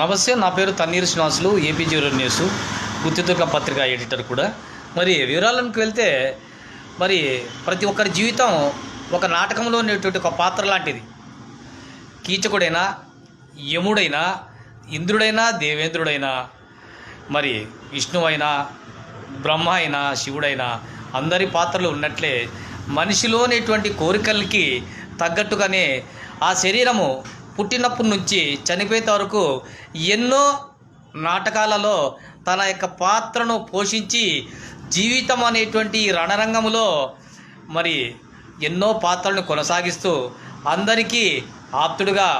నమస్తే నా పేరు Thanneeru Srinivasulu AP zero news. గుత్తితుర్క పత్రిక ఎడిటర్ కూడా. మరి వివరాలకు వెళ్తే మరి ప్రతి ఒక్కరి జీవితం ఒక నాటకంలో ఉండేటువంటి ఒక పాత్ర లాంటిది. కీచకుడైనా యముడైనా ఇంద్రుడైనా దేవేంద్రుడైనా మరి విష్ణువైనా బ్రహ్మ అయినా శివుడైనా అందరి పాత్రలు ఉన్నట్లే మనిషిలోనేటువంటి కోరికలకి తగ్గట్టుగానే ఆ శరీరము పుట్టినప్పటి నుంచి చనిపోయేంత వరకు ఎన్నో నాటకాలలో తన యొక్క పాత్రను పోషించి జీవితం అనేటువంటి రణరంగంలో మరి ఎన్నో పాత్రలను కొనసాగిస్తూ అందరికీ ఆప్తుడుగా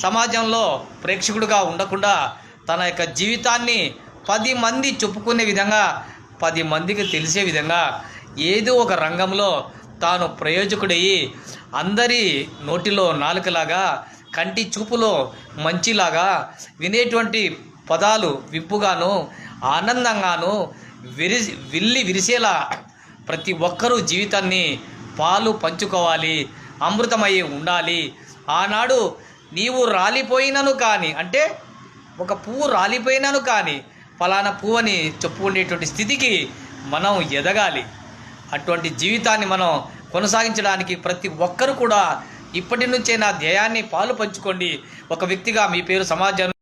సమాజంలో ప్రేక్షకుడుగా ఉండకుండా తన యొక్క జీవితాన్ని పది మంది చెప్పుకునే విధంగా పది మందికి తెలిసే విధంగా ఏదో ఒక రంగంలో తాను ప్రయోజకుడయ్యి అందరి నోటిలో నాలుకలాగా కంటి చూపులో మంచిలాగా వినేటువంటి పదాలు విప్పుగాను ఆనందంగాను విరి విల్లి విరిసేలా ప్రతి ఒక్కరూ జీవితాన్ని పాలు పంచుకోవాలి అమృతమయ్యి ఉండాలి. ఆనాడు నీవు రాలిపోయినను కానీ అంటే ఒక పువ్వు రాలిపోయినను కానీ ఫలానా పువ్వు అని చెప్పుకునేటువంటి స్థితికి మనం ఎదగాలి. అటువంటి జీవితాన్ని మనం కొనసాగించడానికి ప్రతి ఒక్కరు కూడా ఇప్పటి నుంచే నా ధ్యేయాన్ని పాలు పంచుకోండి. ఒక వ్యక్తిగా మీ పేరు సమాజం